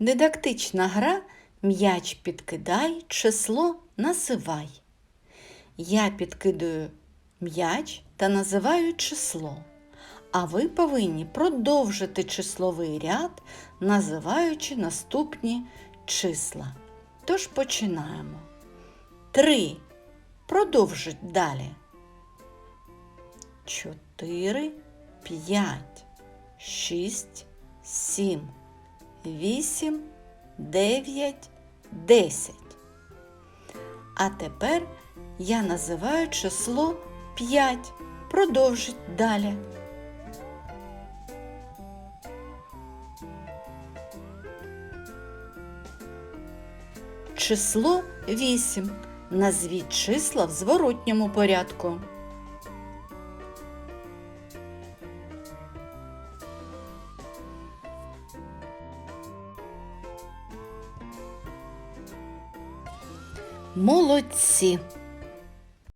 Дидактична гра м'яч підкидай, число називай. Я підкидаю м'яч та називаю число. А ви повинні продовжити числовий ряд, називаючи наступні числа. Тож починаємо. Три. Продовжить далі. Чотири, п'ять, шість, сім, вісім, дев'ять, десять. А тепер я називаю число 5. Продовжить далі. Число 8. Назвіть числа в зворотньому порядку. Молодці!